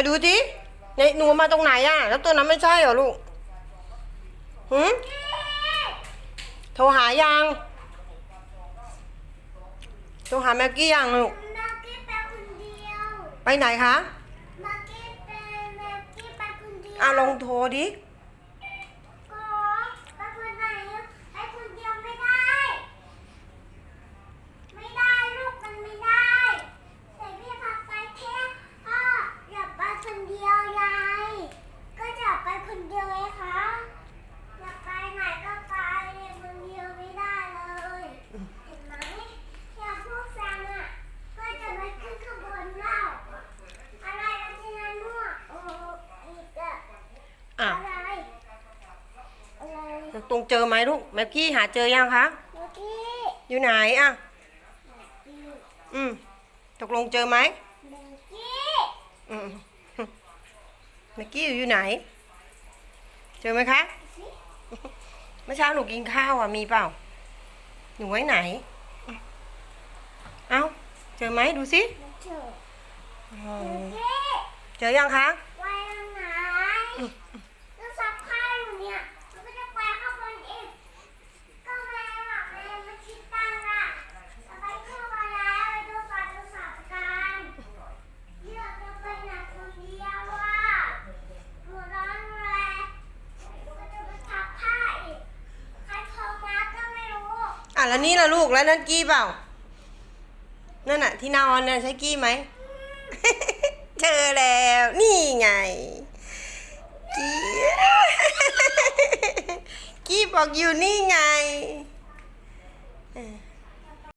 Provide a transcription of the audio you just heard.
มาดูสิในหนูมาตรงไหนอะ แล้วตัวนั้นไม่ใช่เหรอลูกหืมโทรหายังโทรหาแม็กกี้ยังลูกมากี้ไปคนเดียว ไปไหนคะมากี้ไปมากี้ไปคนเดียวอะลองโทรดิ ก็ไปคนไหนไปคนเดียวไม่ได้ ไม่ได้ลูกมันไม่ได้แต่พี่พาไปแค่พ่ออย่าไปคนเดียวยายก็จะไปคนเดียวไงคะอยากไปไหนก็ไปคนเดียวไม่ได้เลยเห็นไหมอย่างพวกแฟนอะก็จะไปขึ้นขบวนเราอะไรกันที่นั่นมั่วโอ้อีกอะ อะ อะไรอะไร ตรงเจอไหมลูกแม็กกี้หาเจอยังคะเมื่อกี้อยู่ไหนอะอืมตกลงเจอไหมเมื่อกี้อืมแม็กกี้อยู่ไหน เจอไหมคะเมื่อเช้าหนูกินข้าวอะมีเปล่าหนูไว้ไหน เอ้าเจอไหมดูสิไม่เจออืเมื่มอกี้เจอยังคะ ไปทางไหนก็ซักผ้าอยู่เนี่ยมันก็จะไปข้างบนอีกก็แม่อะแม่มาคิดตังค์อะจะไปเที่ยวมาแล้วไปดูสัตว์ดูสัตว์กันเลือกจะไปไหนคนเดียวอะหัวร้อนแรงก็จะไปซักผ้าอีกใครโทรมาก็ไม่รู้ อะแล้วนี่ล่ะลูกแล้วนั่นกี้เปล่า นั่นน่ะ ที่นอนน่ะใช่กี้ไหมเจอแล้ว นี่ไง กี้กี้บอกอยู่นี่ไง